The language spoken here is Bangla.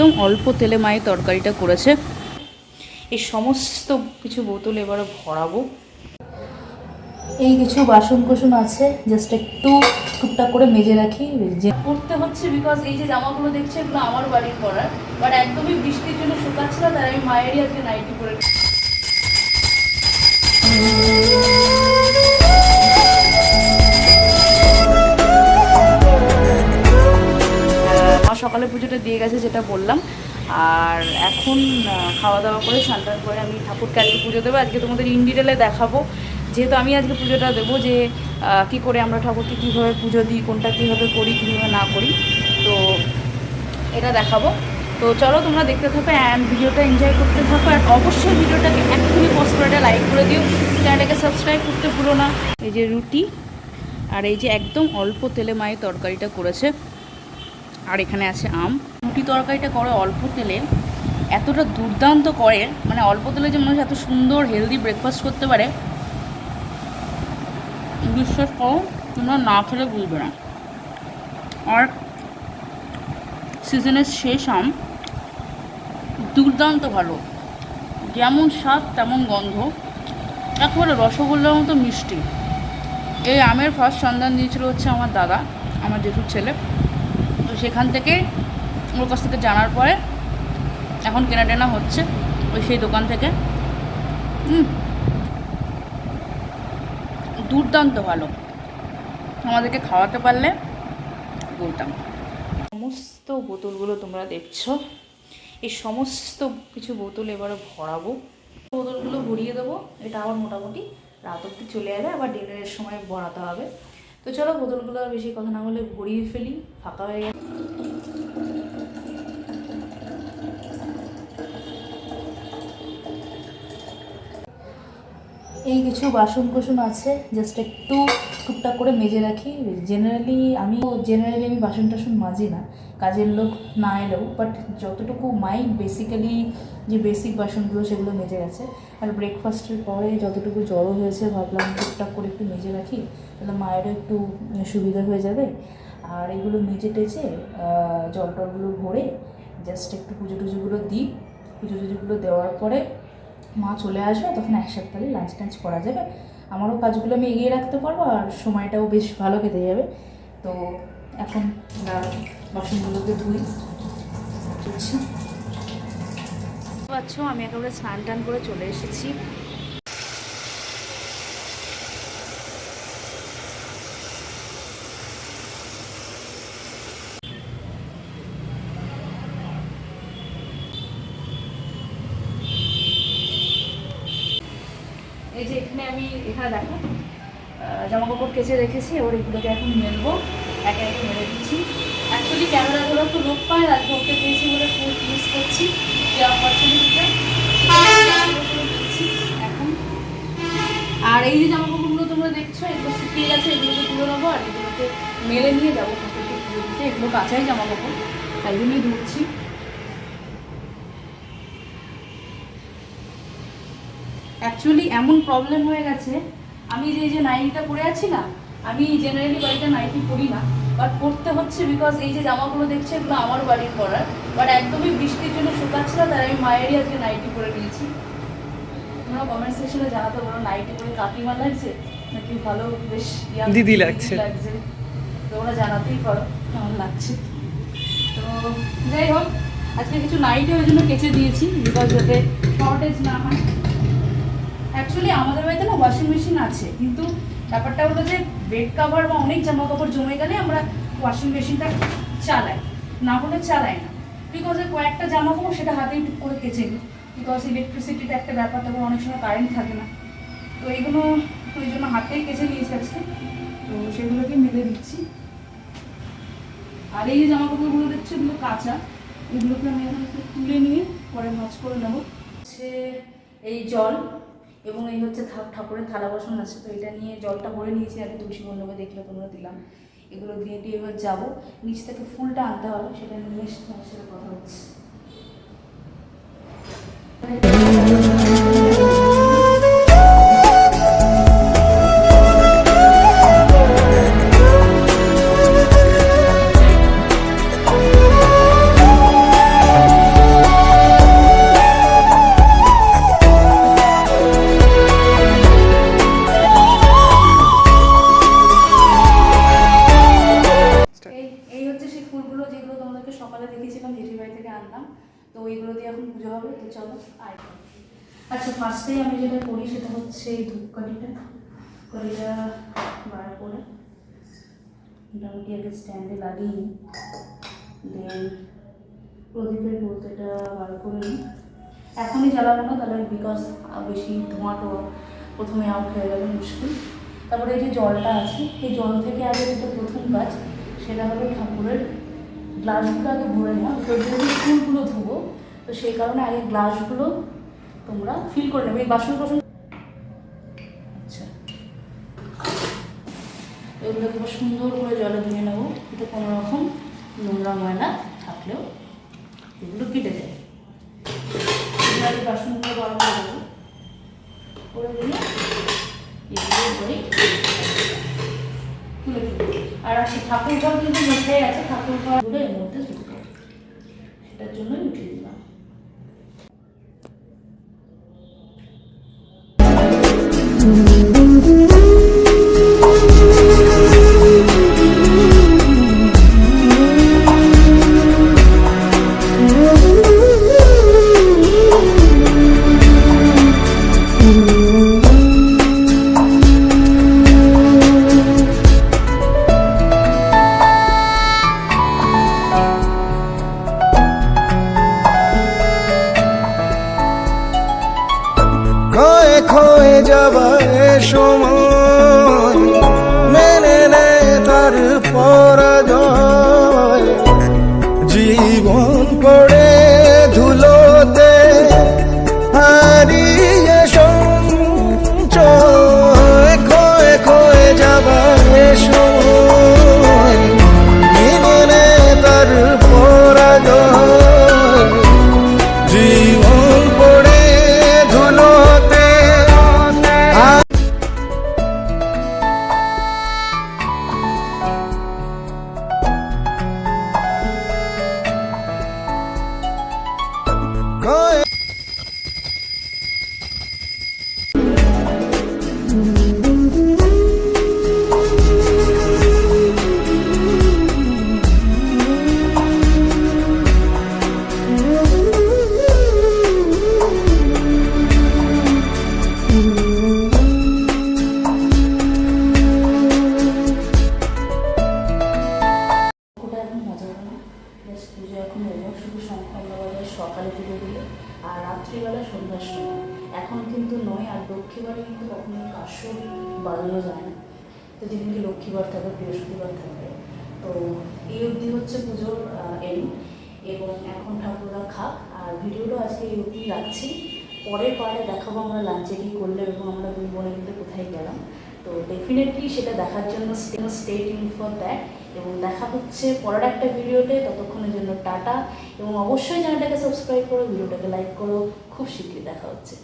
একদম অল্প তেলে মায়ের তরকারিটা করেছে। এই সমস্ত কিছু বোতল এবারে ভরাবো। এই কিছু বাসন কোসন আছে জাস্ট একটু টুকটাক করে মেজে রাখি। যে পড়তে হচ্ছে বিকজ এই যে জামাগুলো দেখছে এগুলো আমার বাড়ির পরার বাট একদমই বৃষ্টির জন্য শুকাচ্ছে না তাই আমি মায়েরই আজকে নাইটি পরে সকালে পুজোটা দিয়ে গেছে যেটা বললাম। আর এখন খাওয়া দাওয়া করে স্নান করে আমি ঠাকুরকে আজকে পুজো দেবো। আজকে তোমাদের ইন ডিটেলে দেখাবো। যেহেতু আমি আজকে পুজোটা দেবো যে কী করে আমরা ঠাকুরকে কীভাবে পুজো দিই, কোনটা কীভাবে করি, কীভাবে না করি, তো এটা দেখাবো। তো চলো তোমরা দেখতে থাকো অ্যান্ড ভিডিওটা এনজয় করতে থাকো। আর অবশ্যই ভিডিওটাকে এক্ষুনি পোস্ট করে লাইক করে দিও। চ্যানেলটাকে সাবস্ক্রাইব করতে ভুলো না। এই যে রুটি, আর এই যে একদম অল্প তেলে মায়ের তরকারিটা করেছে। আর এখানে আছে আম। রুটি তরকারিটা করে অল্প তেলে, এতটা দুর্দান্ত করে মানে অল্প তেলে যে মানুষ এত সুন্দর হেলদি ব্রেকফাস্ট করতে পারে, বিশ্বাস করো, তোমরা না খেলে বুঝবে না। আর সিজনের শেষ আম দুর্দান্ত ভালো। যেমন স্বাদ, তেমন গন্ধ। একেবারে রসগোল্লার মতো মিষ্টি। এই আমের ফার্স্ট সন্ধান দিয়েছিল হচ্ছে আমার দাদা, আমার জেঠুর ছেলে। সেখান থেকে ওর কাছ থেকে জানার পরে এখন কেনা টেনা হচ্ছে ওই সেই দোকান থেকে। হুম। দুর্দান্ত ভালো। আমাদেরকে খাওয়াতে পারলে বলতাম। সমস্ত বোতলগুলো তোমরা দেখছ। এই সমস্ত কিছু বোতল এবারে ভরাবো। বোতলগুলো ভরিয়ে দেবো। এটা আবার মোটামুটি রাত অব্দি চলে যাবে। আবার ডিনারের সময় ভরাতে হবে। তো চলো বোতলগুলো আর বেশি কথা না বলে ভরিয়ে ফেলি। ফাঁকা হয়ে গেছে। কিছু বাসন কোসন আছে জাস্ট একটু টুকটাক করে মেজে রাখি। জেনারেলি আমি জেনারেলি আমি বাসন টাসন মাজি না, কাজের লোক না এলেও বাট যতটুকু মাই বেসিক্যালি যে বেসিক বাসনগুলো সেগুলো মেজে গেছে। আর ব্রেকফাস্টের পরে যতটুকু জড়ো হয়েছে, ভাবলাম টুকটাক করে একটু মেজে রাখি, তাহলে মায়েরও একটু সুবিধা হয়ে যাবে। আর এগুলো মেজে টেজে জল টলগুলো ভরে জাস্ট একটু পুজো টুজোগুলো দিই। পুজো টুজোগুলো দেওয়ার পরে মা চলে আসবে, তখন একসাথে তাহলে লাঞ্চ টাঞ্চ করা যাবে। আমারও কাজগুলো আমি এগিয়ে রাখতে পারব, আর সময়টাও বেশ ভালো কেটে যাবে। তো এখন বাসনগুলোকে ধুই পাচ্ছ, আমি একেবারে স্নান টান করে চলে এসেছি এই যে এখানে আমি এখানে দেখো জামা কাপড় কেচে রেখেছি, এবার এগুলোকে এখন মেলবো, একে একে মেরে দিচ্ছি। অ্যাকচুয়ালি ক্যামেরাগুলো একটু লোক পায় না ধরতে পেয়েছি বলে ফুল ইউজ করছি, যে অপরচুনিটিটা এখন। আর এই যে জামা কাপড়গুলো তোমরা দেখছ, এগুলো শুকিয়ে গেছে, এগুলোকে তুলে নেব, আর এগুলোকে মেলে নিয়ে যাব পুজো দিতে এগুলো কাঁচাই জামা কাপড় তাই জন্যই ধুচ্ছি। অ্যাকচুয়ালি এমন প্রবলেম হয়ে গেছে। আমি যে এই যে নাইটিটা পরে আছি না আমি জেনারেলি বাড়িতে নাইটি পরি না। বাট পরতে হচ্ছে বিকজ এই যে জামাগুলো দেখছে এগুলো আমার বাড়ির পরার বাট একদমই বৃষ্টির জন্য শুকাচ্ছে না তাই আমি মায়েরই আজকে নাইটি পরে নিয়েছি। তোমরা কমেন্ট সেকশনে জানাতে পারো নাইটি পরে কাকিমা লাগছে? নাকি ভালো বেশ দিদি লাগছে। লাগছে? তোমরা জানাতেই পারো কেমন লাগছে। তো যাই হোক আজকে কিছু নাইটি ওই জন্য কেচে দিয়েছি বিকজ যাতে শর্টেজ না হয়। অ্যাকচুয়ালি আমাদের বাড়িতে না ওয়াশিং মেশিন আছে। কিন্তু ব্যাপারটা হলো যে বেড কাভার বা অনেক জামা কাপড় জমে গেলে আমরা ওয়াশিং মেশিনটা চালাই। না হলে চালাই না। বিকজ কয়েকটা জামা কাপড় সেটা হাতেই টুক করে কেচে নিই। বিকজ ইলেকট্রিসিটিতে একটা ব্যাপার, তারপর অনেক সময় কারেন্ট থাকে না। তো এইগুলো ওই জন্য হাতেই কেচে নিয়েছি আজকে। তো সেগুলোকে মেলে দিচ্ছি। আর এই যে জামা কাপড়গুলো দেখছ, এগুলো কাঁচা। এগুলোকে আমি এখন তুলে নিয়ে পরে ভাজ করে নেব। হচ্ছে এই জল। এবং এই হচ্ছে ঠাকুরের থালা বাসন আছে, তো এটা নিয়ে জলটা ভরে নিয়েছি, আগে তুলসী মণ্ডপে দেখলে তোমরা দিলাম। এগুলো দিয়ে দিয়ে এবার যাব। নিচ থেকে ফুলটা আনতে হবে, সেটা নিয়ে তোমার কথা হচ্ছে। আনলাম তো ওইগুলো দিয়ে এখন পুজো হবে। তো চলো আয় আচ্ছা ফার্স্টেই আমি যেটা করি সেটা হচ্ছে এই ধূপকাঠিটা। কাঠিটা বার করে মোটামুটি আগে স্ট্যান্ডে লাগিয়ে নিই। দেন প্রদীপের বোতলটা বার করে নিই। এখনই জ্বালাবো না, তাহলে বিকজ বেশি ধোঁয়া টোয়া প্রথমে আউট হয়ে গেলে, মুশকিল। তারপরে এই যে জলটা আছে, এই জল থেকে আগে যেটা প্রথম কাজ, সেটা হলো ঠাকুরের গ্লাসগুলো আগে ভরে নেওয়া বিকজ যেহেতু ফুলগুলো ধুবো, তো সেই কারণে আগে গ্লাসগুলো তোমরা ফিল করে নেবে, এই বাসন বাসন আচ্ছা সুন্দর করে জলে ধুয়ে নেব, এটা কোনো রকম নোংরা ময়লা থাকলেও এগুলো কেটে যায় এবারে বাসনগুলো বার করে দেবো করে দিলে এগুলো করে তুলে দেবো আর আসি ঠাকুর ঘর কিন্তু মুখে আছে ঠাকুর ঘরগুলো এর মধ্যে ঢুকবে সেটার জন্য উঠিয়ে দিলাম। ক্ষয়ে যাবার সময় মেনে নে তার পরাজয়। জীবন পড়ে লক্ষ্মীবারে কিন্তু কখনোই কাশর বাজানো যায় না। তো যেদিনকে লক্ষ্মীবার থাকে, বৃহস্পতিবার থাকে। তো এই অবধি হচ্ছে পুজোর এন্ড এবং এখন ঠাকুররা খাক। আর ভিডিওটা আজকে এই অবধি রাখছি। পরের পারে দেখাবো আমরা লাঞ্চে কী করলে এবং আমরা দুই বোনে মিলে কোথায় গেলাম। তো ডেফিনেটলি সেটা দেখার জন্য স্টে টিউন ফর দ্যাট এবং দেখা হচ্ছে পরের একটা ভিডিওতে। ততক্ষণের জন্য টাটা। এবং অবশ্যই চ্যানেলটাকে সাবস্ক্রাইব করো, ভিডিওটাকে লাইক করো। খুব শীঘ্রই দেখা হচ্ছে।